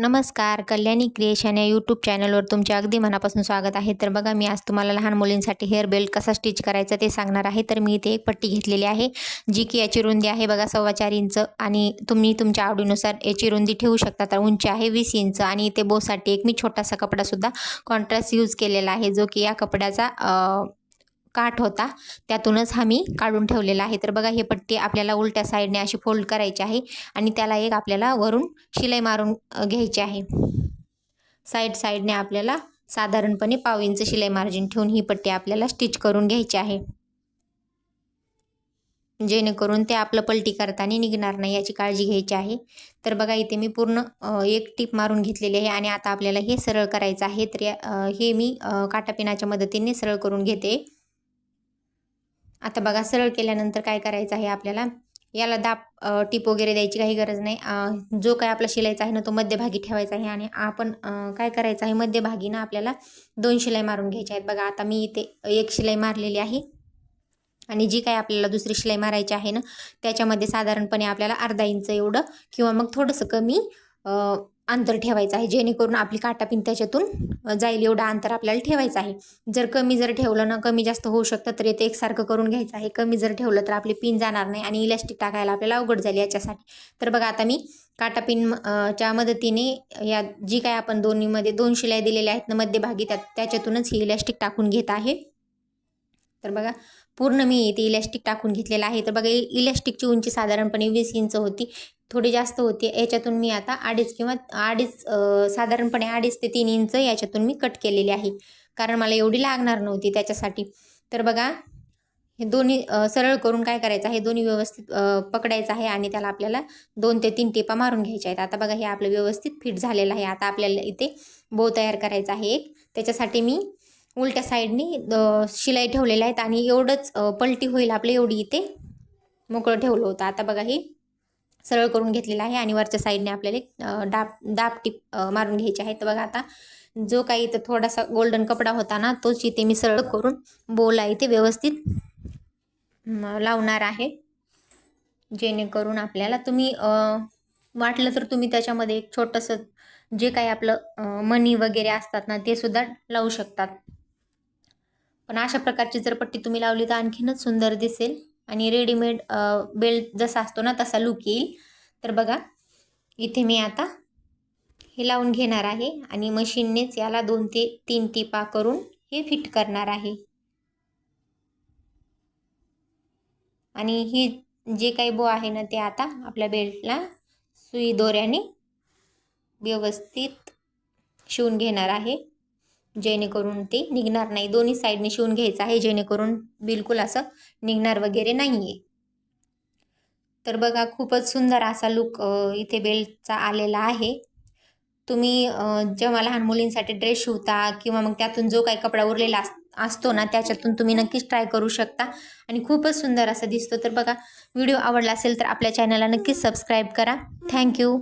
नमस्कार कल्याणी क्रिएशन या यूट्यूब चॅनलवर तुमचे अगदी मनापासून स्वागत आहे. तर बघा मी आज तुम्हाला लहान मुलींसाठी हेअर बेल्ट कसा स्टिच करायचा ते सांगणार आहे. तर मी इथे एक पट्टी घेतलेली आहे जी की याची रुंदी आहे बघा सव्वा चार इंच. आणि तुम्ही तुमच्या आवडीनुसार याची रुंदी ठेवू शकता. तर उंची आहे वीस इंच आणि इथे बोसाठी एक मी छोटासा कपडासुद्धा कॉन्ट्रास्ट यूज केलेला आहे जो की या कपड्याचा काठ होता त्यातूनच हा मी काढून ठेवलेला आहे. तर बघा हे पट्टी आपल्याला उलट्या साईडने अशी फोल्ड करायची आहे आणि त्याला एक आपल्याला वरून शिलाई मारून घ्यायची आहे. साईड साईडने आपल्याला साधारणपणे पाव इंच शिलाई मार्जिन ठेवून ही पट्टी आपल्याला स्टिच करून घ्यायची आहे. जेणेकरून ते आपलं पलटी करताना निघणार नाही याची काळजी घ्यायची आहे. तर बघा इथे मी पूर्ण एक टीप मारून घेतलेली आहे आणि आता आपल्याला हे सरळ करायचं आहे. तर या हे मी काटापिनाच्या मदतीने सरळ करून घेते. आता बघा सरळ केल्यानंतर काय करायचं आहे आपल्याला? याला दाब टीप वगैरे द्यायची काही गरज नाही. जो काय आपला शिलाईचा आहे ना तो मध्यभागी ठेवायचा आहे आणि आपण काय करायचं आहे? मध्यभागी ना आपल्याला दोन शिलाई मारून घ्यायच्या आहेत. बघा आता मी इथे एक शिलाई मारलेली आहे आणि जी काय आपल्याला दुसरी शिलाई मारायची आहे ना त्याच्यामध्ये साधारणपणे आपल्याला अर्धा इंच एवढं किंवा मग थोडंसं कमी अंतर ठेवायचं आहे. जेणेकरून आपली काटापिन त्याच्यातून जाईल. एवढं अंतर आपल्याला ठेवायचं आहे. जर कमी जर ठेवलं ना कमी जास्त होऊ शकतं तर ते एकसारखं करून घ्यायचं आहे. कमी जर ठेवलं तर आपली पिन जाणार नाही आणि इलॅस्टिक टाकायला आपल्याला अवघड जाईल याच्यासाठी. तर बघा आता मी काटापिन च्या मदतीने या जी काय आपण दोन्हीमध्ये दोन शिलाई दिलेल्या आहेत ना मध्यभागी त्या त्याच्यातूनच ही इलॅस्टिक टाकून घेत आहे. तर बघा पूर्ण मी इथे इलॅस्टिक टाकून घेतलेलं आहे. तर बघा इलॅस्टिकची उंची साधारणपणे वीस इंच होती. थोडी जास्त होती. याच्यातून मी आता अडीच किंवा अडीच साधारणपणे अडीच ते तीन इंच याच्यातून मी कट केलेली आहे. कारण मला एवढी लागणार नव्हती त्याच्यासाठी. तर बघा हे दोन्ही सरळ करून काय करायचं आहे? दोन्ही व्यवस्थित पकडायचं आहे आणि त्याला आपल्याला दोन ते तीन टिपा मारून घ्यायच्या आहेत. आता बघा हे आपलं व्यवस्थित फिट झालेलं आहे. आता आपल्याला इथे बो तयार करायचा आहे एक. त्याच्यासाठी मी उलट्या साईडनी शिलाई ठेवलेल्या आहेत आणि एवढंच पलटी होईल आपलं एवढी इथे. मोकळं ठेवलं होतं. आता बघा हे सरळ करून घेतलेलं आहे आणि वरच्या साईडने आपल्याला एक, अ, डाब टिप मारून घ्यायची आहे. तर बघा आता जो काही इथं थोडासा गोल्डन कपडा होता ना तोच इथे मी सरळ करून बोला इथे व्यवस्थित लावणार आहे. जेणेकरून आपल्याला तुम्ही वाटलं तर तुम्ही त्याच्यामध्ये एक छोटंसं जे काही आपलं मनी मणी वगैरे असतात ना ते सुद्धा लावू शकतात. पण अशा प्रकारची जर पट्टी तुम्ही लावली तर आणखीनच सुंदर दिसेल. आणि रेडीमेड बेल्ट जसा असतो ना तसा लुक येईल. तर बघा इथे मी आता हे लावून घेणार आहे. आणि मशीननेच याला दोन ते तीन टिपा करून हे फिट करणार आहे. आणि ही जे काही बो आहे ना ते आता आपल्या बेल्टला सुई दोऱ्याने व्यवस्थित शिवून घेणार आहे. जेणेकरून ते निघणार नाही. दोन्ही साईडने शिवून घ्यायचं आहे जेणेकरून बिलकुल असं निघणार वगैरे नाही आहे तर बघा खूपच सुंदर असा लुक इथे बेल्टचा आलेला आहे. तुम्ही जेव्हा लहान मुलींसाठी ड्रेस शिवता किंवा मग त्यातून जो काही कपडा उरलेला असतो ना त्याच्यातून तुम्ही नक्कीच ट्राय करू शकता. आणि खूपच सुंदर असा दिसतो. तर बघा व्हिडिओ आवडला असेल तर आपल्या चॅनलला नक्कीच सबस्क्राईब करा. थँक्यू